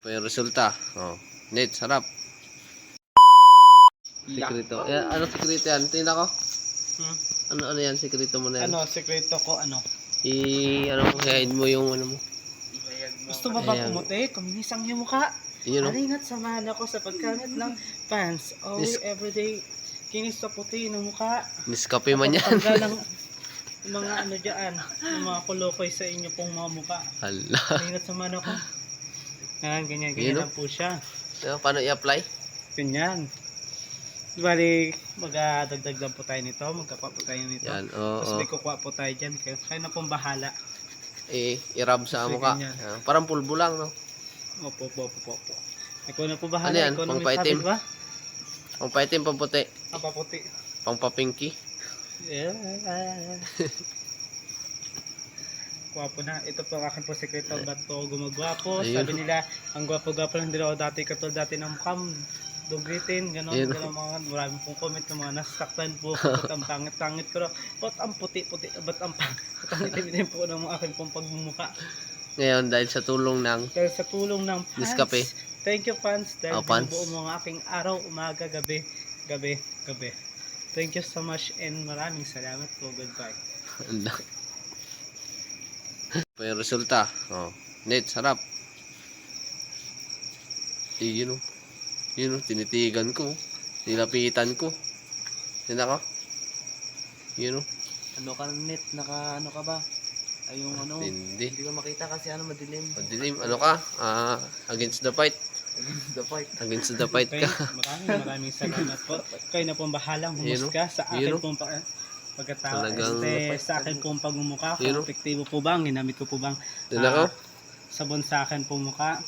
Pa yung resulta. Oh. Net, sarap. Sikrito. Eh, ano sikrito yan? Tingnan ko. Hmm? Ano ano yan? Sikrito mo na yan. Ano, sekreto ko, ano? I, ano mo, hide mo yung ano mo. Gusto mo ba Ayan. pumuti? Kuminis ang iyong mukha. Yun o. Alingat samahan ako sa pagkamit ng pants. Always, Yes. everyday, kinis sa puti ng mukha. Niskape man yan. Tanggal ng mga ano dyan, ng mga kulokoy sa inyo pong mga mukha. Hala. Alingat samahan ako. Yan, ganyan, Yun, ganyan no? lang po siya. So, paano i-apply? Ganyan. Bali, magdagdag lang po tayo nito. Magkakwa po tayo nito. Yan, oo. Tapos may kukuha po tayo dyan. Kayo, kayo na pong bahala. Eh, i-rub sa Kasi mukha. ganyan. Yan. Parang pulbo lang, no? Opo, opo, opo, opo. opo. Ikaw na po bahala. Ano yan? Ikaw na may Pangpaitim? sabi, ba? Ang paitim, pamputi. Ang paputi. Pang papinky. Yeah. Gwapo na. Ito po ang akin po sekreto. Ba't po gumagwapo? Ayun. Sabi nila, ang gwapo-gwapo lang din ako dati katulad dati ng cam. Dugitin, gano'n, Ayun. gano'n mga marami pong comment ng mga nasaktan po. Ba't ang pangit-pangit ko? Ba't ang puti-puti? Ba't ang pang- ba't ang itim-itim po ng aking pong pagmumuka? Ngayon, dahil sa tulong ng Dahil sa tulong ng fans. Nescafe. Thank you fans. Dahil Oh, fans. binubuo ang aking araw, umaga, gabi, gabi, gabi. Thank you so much and maraming salamat po. Goodbye. Pa yung resulta. Oh. Net, sarap. Eh, yun o. Yun o, tinitigan ko. Nilapitan ko. Yan ako. Yun o. Ano ka net? Naka ano ka ba? Ay yung ano? Hindi. Hindi ko makita kasi ano madilim. Madilim. Ano ka? Ah, against the fight. The fight. Against the fight ka. maraming maraming salamat po. Kayo na pong bahalang humusga sa akin pong pa pagkatao. Talagang- Este, sa akin pong pagmumukha. Kung epektibo po bang, ginamit ko po bang Yan ako. ah, sabon sa akin pong mukha.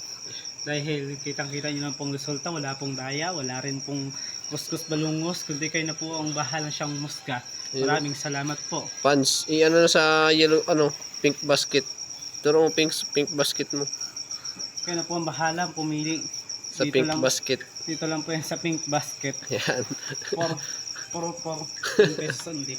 Dahil kitang-kita nyo lang pong resulta, wala pong daya, wala rin pong kuskus balungos, kundi kayo na po ang bahala siyang musga. Maraming salamat po. Pants, i-ano na sa yellow, ano, pink basket. Turo mo pink, pink basket mo. Kayo na po ang bahala pumili. Sa Dito pink lang- basket. Dito lang po yan sa pink basket. Yan. For, for, for, 10 pesos only.